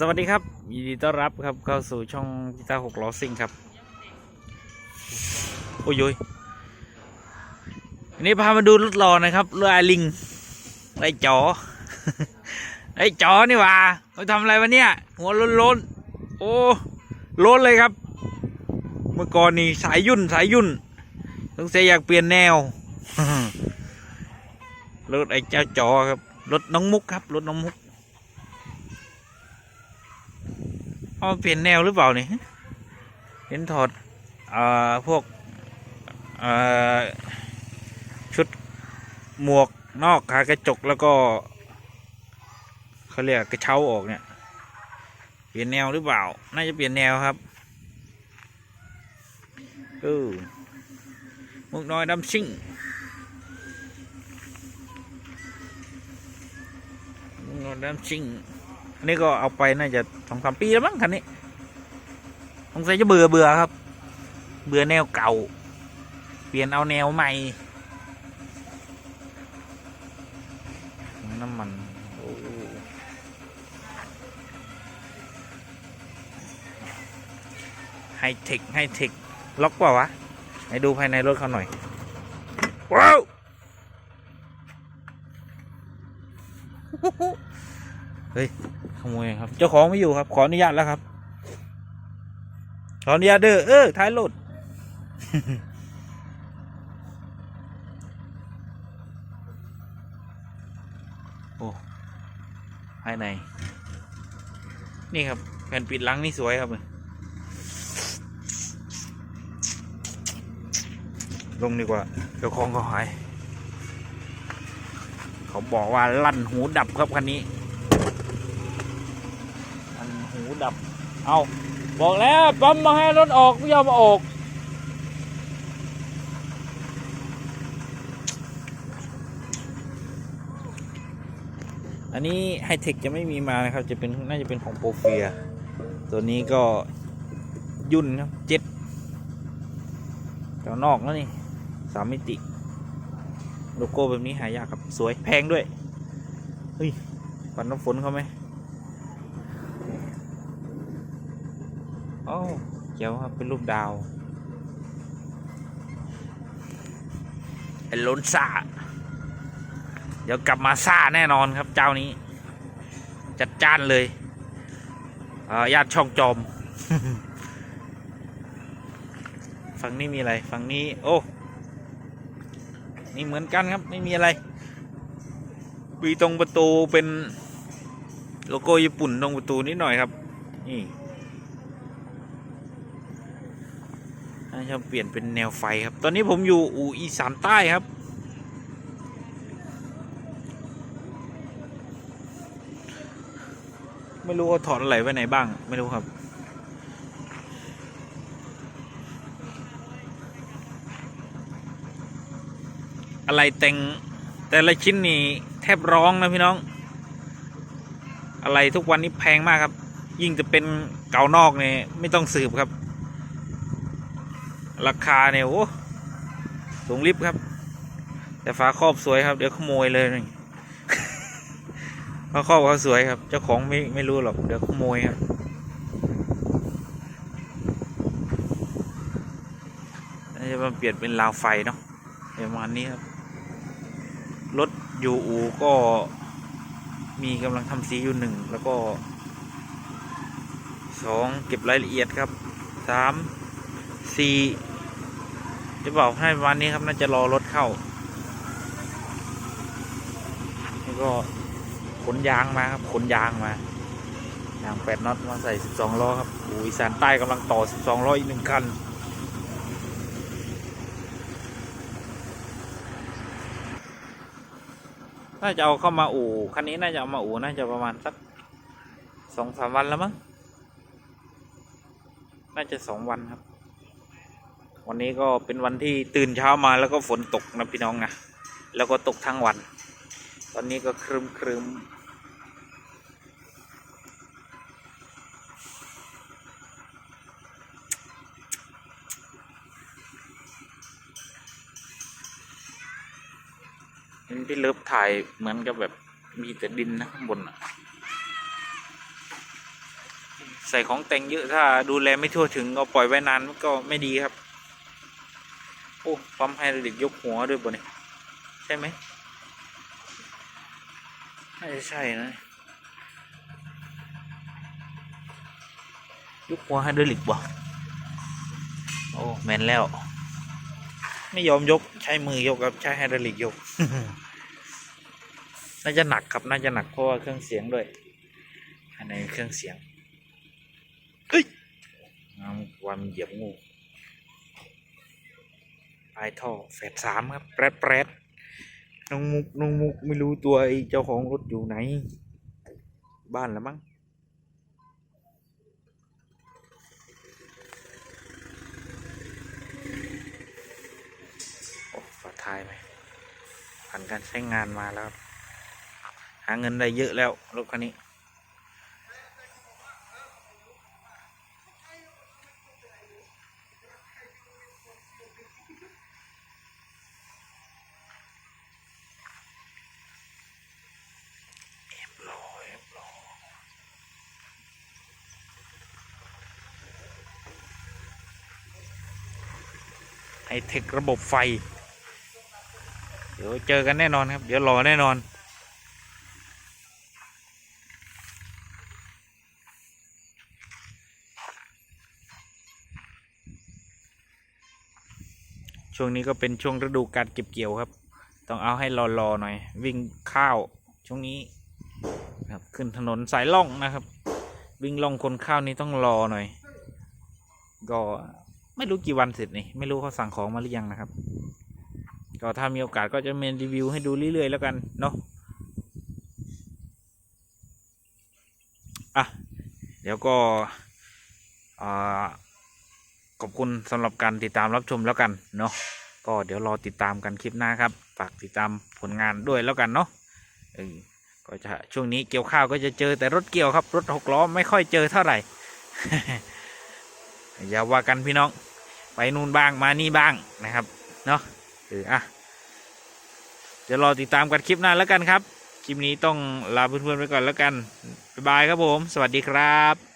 สวัสดีครับ ยินดีต้อนรับครับเข้าสู่ช่องกีตาร์หกล้อซิ่งครับ โอ้ยยอันนี้พามาดูรถรอนะครับเรือไอลิงไอจอไอจอนี่ว่าเขาทำอะไรวะเนี่ย หัวโล้นโอ้ล้นเลยครับ เมื่อก่อนนี่สายยุ่นสายยุ่นต้องเสียอยากเปลี่ยนแนวรถไอเจ้าจอครับรถน้องมุกครับรถน้องมุก เอาเปลี่ยนแนวหรือเปล่านี่เห็นถอดอ่อพวกอ่อชุดหมวกนอกขากระจกแล้วก็เขาเรียกกระเช้าออกเนี่ย เปลี่ยนแนวหรือเปล่า น่าจะเปลี่ยนแนวครับเออมุกน้อยดำซิ่งมุกน้อยดำซิ่ง อันนี้ก็เอาไปน่าจะสองสามปีแล้วมั้งคันนี้สงสัยจะเบื่อเบื่อครับ เบื่อแนวเก่า เปลี่ยนเอาแนวใหม่ น้ำมันโอ้ไฮเทคไฮเทคล็อกเปล่าวะให้ดูภายในรถเขาหน่อย ว้าวเฮ้ย ขโมยครับเจ้าของไม่อยู่ครับ ขออนุญาตแล้วครับ ขออนุญาตเด้อเออท้ายรถโอ้ภายใน นี่ครับแผ่นปิดลังนี่สวยครับลงดีกว่าเจ้าของก็หาย เขาบอกว่าลั่นหูดับครับคันนี้ อันหู ดับ เอาบอกแล้วปั๊มมาให้รถออกไม่ยอมออกอันนี้ไฮเทคจะไม่มีมานะครับ จะเป็นน่าจะเป็นของโปรเฟีย ตัวนี้ก็ยุ่นครับเจ็ดแถวนอกแล้วนี่สามมิติ โลโก้แบบนี้หายากครับ สวยแพงด้วย เฮ้ยปันน้ำฝนเขาไหม โอ้เจ๋วครับเป็นรูปดาวไอ้ล้นซ่า เดี๋ยวกลับมาซ่าแน่นอนครับเจ้านี้ จัดจ้านเลยเอ่อญาติช่องจอม ฝั่งนี้มีอะไร ฝั่งนี้ โอ้ นี่เหมือนกันครับ ไม่มีอะไรปีตรงประตูเป็นโลโก้ญี่ปุ่นตรงประตูนิดหน่อยครับ นี่ น่า จะเปลี่ยนเป็นแนวไฟครับ ตอนนี้ผมอยู่อู่อีสานใต้ครับ ไม่รู้ว่าถอดอะไรไว้ไหนบ้าง ไม่รู้ครับอะไรแต่งแต่ละชิ้นนี่แทบร้องนะพี่น้อง อะไรทุกวันนี้แพงมากครับ ยิ่งจะเป็นเก่านอกเนี่ยไม่ต้องสืบครับ ราคาเนี่ยโอ้สูงลิฟครับ แต่ฝาครอบสวยครับ เดี๋ยวขโมยเลยนี่ฝาครอบเขาสวยครับ เจ้าของไม่ไม่รู้หรอกเดี๋ยวขโมยครับน่าจะมาเปลี่ยนเป็นราวไฟเนาะประมาณนี้ครับรถยูอูก็มีกำลังทำสีอยู่หนึ่งแล้วก็สองเก็บรายละเอียดครับสามสี่ จะบอกให้วันนี้ครับน่าจะรอรถเข้าแล้วก็ขนยางมาครับขนยางมายางแปดน็อตมาใส่สิบสองล้อครับอูอีสานใต้กำลังต่อสิบสองล้ออีกหนึ่งคันน่าจะเอาเข้ามาอู่คันนี้น่าจะเอามาอู่น่าจะประมาณสักสองสามวันแล้วมั้งน่าจะสองวันครับ วันนี้ก็เป็นวันที่ตื่นเช้ามาแล้วก็ฝนตกนะพี่น้องนะแล้วก็ตกทั้งวัน ตอนนี้ก็ครึมครึมเห็นพี่เลิฟถ่ายเหมือนกับแบบมีแต่ดินนะข้างบนอะใส่ของแต่งเยอะถ้าดูแลไม่ทั่วถึงก็ปล่อยไว้นานก็ไม่ดีครับ อ้ปั๊มไฮดรอลิกยกหัวด้วยบ่เนี่ยใช่ไหมน่ใช่นะยกหัวไฮดรอลิกบ่โอ้แมนแล้ว ไม่ยอมยกใช้มือยกครับใช้ไฮดรอลิกยกน่าจะหนักครับน่าจะหนักเพราะว่าเครื่องเสียงด้วยอันไหนเครื่องเสียงเฮ้ยเอาวันเหยียบงู ลายท่อแฝดสามครับแปรดแปรดน้องมุกน้องมุกไม่รู้ตัวไอ้เจ้าของรถอยู่ไหน บ้านแล้วมั้งโอ้ฝาท้ายไหมผ่านการใช้งานมาแล้ว หาเงินได้เยอะแล้วรถคันนี้ เรียบร้อยเรียบร้อย ไฮเทคระบบไฟ เดี๋ยวเจอกันแน่นอนครับ เดี๋ยวรอแน่นอน ช่วงนี้ก็เป็นช่วงฤดูการเก็บเกี่ยวครับ ต้องเอาให้รอๆหน่อย วิ่งข้าวช่วงนี้ครับขึ้นถนนสายล่องนะครับ วิ่งล่องคนข้าวนี้ต้องรอหน่อยก็ ไม่รู้กี่วันเสร็จนี่ไม่รู้เขาสั่งของมาหรือยังนะครับก็ถ้ามีโอกาสก็จะเมนรีวิวให้ดูเรื่อยๆแล้วกันเนาะอะเดี๋ยวก็อ่าขอบคุณสำหรับการติดตามรับชมแล้วกันเนาะก็เดี๋ยวรอติดตามกันคลิปหน้าครับฝากติดตามผลงานด้วยแล้วกันเนาะเออก็จะช่วงนี้เกี่ยวข้าวก็จะเจอแต่รถเกี่ยวครับ รถหกล้อไม่ค่อยเจอเท่าไหร่ อย่าว่ากันพี่น้อง ไปนู่นบ้างมานี่บ้างนะครับเนาะเอออะเดี๋ยวรอติดตามกันคลิปหน้าแล้วกันครับ คลิปนี้ต้องลาเพื่อนๆไปก่อนแล้วกันบ๊ายบายครับผม สวัสดีครับ